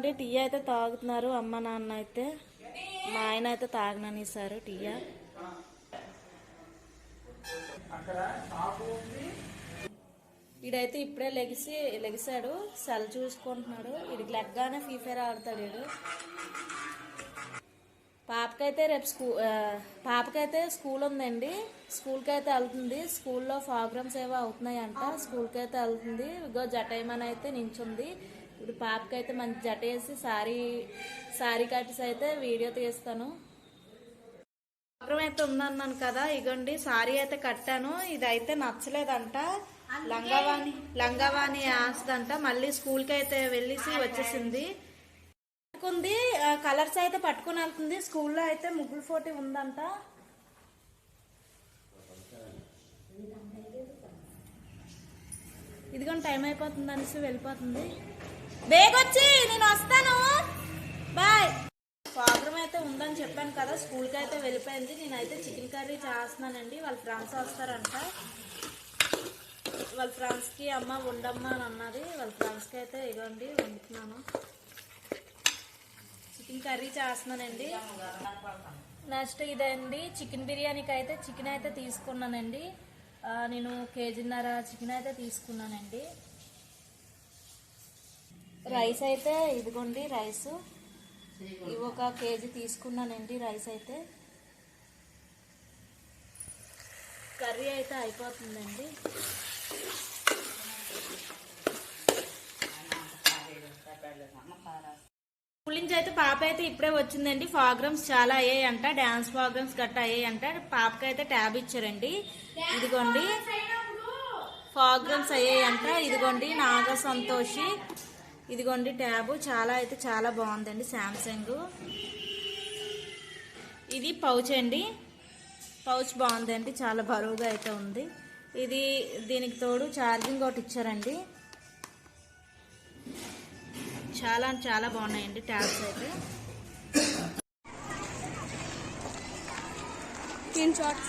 అండి టీ అయితే తాగుతున్నారు అమ్మ నాన్న అయితే. మా ఆయన అయితే తాగననిసారు టీయా ఈడైతే ఇప్పుడే లెగిసి లెగిసాడు సెల్ చూసుకుంటున్నాడు. వీడికి లెగ్గానే ఫ్రీ ఫైర్ ఆడతాడు వీడు పాపకైతే రేపు స్కూ పాపకైతే స్కూల్ ఉందండి. స్కూల్కి అయితే వెళ్తుంది. స్కూల్లో ప్రోగ్రామ్స్ ఏవో అవుతున్నాయంట. స్కూల్కి అయితే వెళ్తుంది. ఇగో జటైమన్ అయితే నించుంది. ఇప్పుడు పాపకైతే మంచి జట వేసి సారీ సారీ కట్టేసి అయితే వీడియో తీస్తాను. అయితే ఉందన్నాను కదా ఇగోండి సారీ అయితే కట్టాను. ఇది అయితే నచ్చలేదంట. లంగావాణి లంగావాణి ఆస్తంట. మళ్ళీ స్కూల్కి అయితే వెళ్ళేసి వచ్చేసింది. పట్టుకుంది కలర్స్ అయితే పట్టుకుని వెళ్తుంది. స్కూల్లో అయితే ముగ్గులు పోటీ ఉందంట. ఇదిగోండి టైం అయిపోతుంది అనేసి వెళ్ళిపోతుంది. బేగొచ్చి నేను వస్తాను. బాయ్. ప్రోగ్రామ్ అయితే ఉందని చెప్పాను కదా స్కూల్కి అయితే వెళ్ళిపోయింది. నేనైతే చికెన్ కర్రీ చేస్తున్నానండి. వాళ్ళ ఫ్రెండ్స్ వస్తారంట. వాళ్ళ ఫ్రెండ్స్కి అమ్మ ఉండమ్మా అని అన్నది. వాళ్ళ ఫ్రెండ్స్కి అయితే ఇవ్వండి వండుతున్నాను. చికెన్ కర్రీ చేస్తున్నానండి. నెక్స్ట్ ఇదండి. చికెన్ బిర్యానీకి అయితే చికెన్ అయితే తీసుకున్నానండి. నేను కేజీన్నర చికెన్ అయితే తీసుకున్నానండి. రైస్ అయితే ఇదిగోండి రైస్. ఇవి ఒక కేజీ తీసుకున్నానండి రైస్ అయితే. కర్రీ అయితే అయిపోతుందండి. స్కూల్ నుంచి అయితే పాప అయితే ఇప్పుడే వచ్చిందండి. ప్రోగ్రామ్స్ చాలా అయ్యాయంట డాన్స్ ప్రోగ్రామ్స్ గట్టా అయ్యాయంట. పాపకి అయితే ట్యాబ్ ఇచ్చారండి. ఇదిగోండి. ప్రోగ్రామ్స్ అయ్యాయంట. ఇదిగోండి నాగ సంతోషి. ఇదిగోండి ట్యాబ్. చాలా అయితే చాలా బాగుందండి శాంసంగ్. ఇది పౌచ్ అండి. పౌచ్ బాగుందండి. చాలా బరువుగా అయితే ఉంది. ఇది దీనికి తోడు ఛార్జింగ్ ఒకటి ఇచ్చారండి. చాలా చాలా బాగున్నాయండి ట్యాబ్స్ అయితే. Screen shots.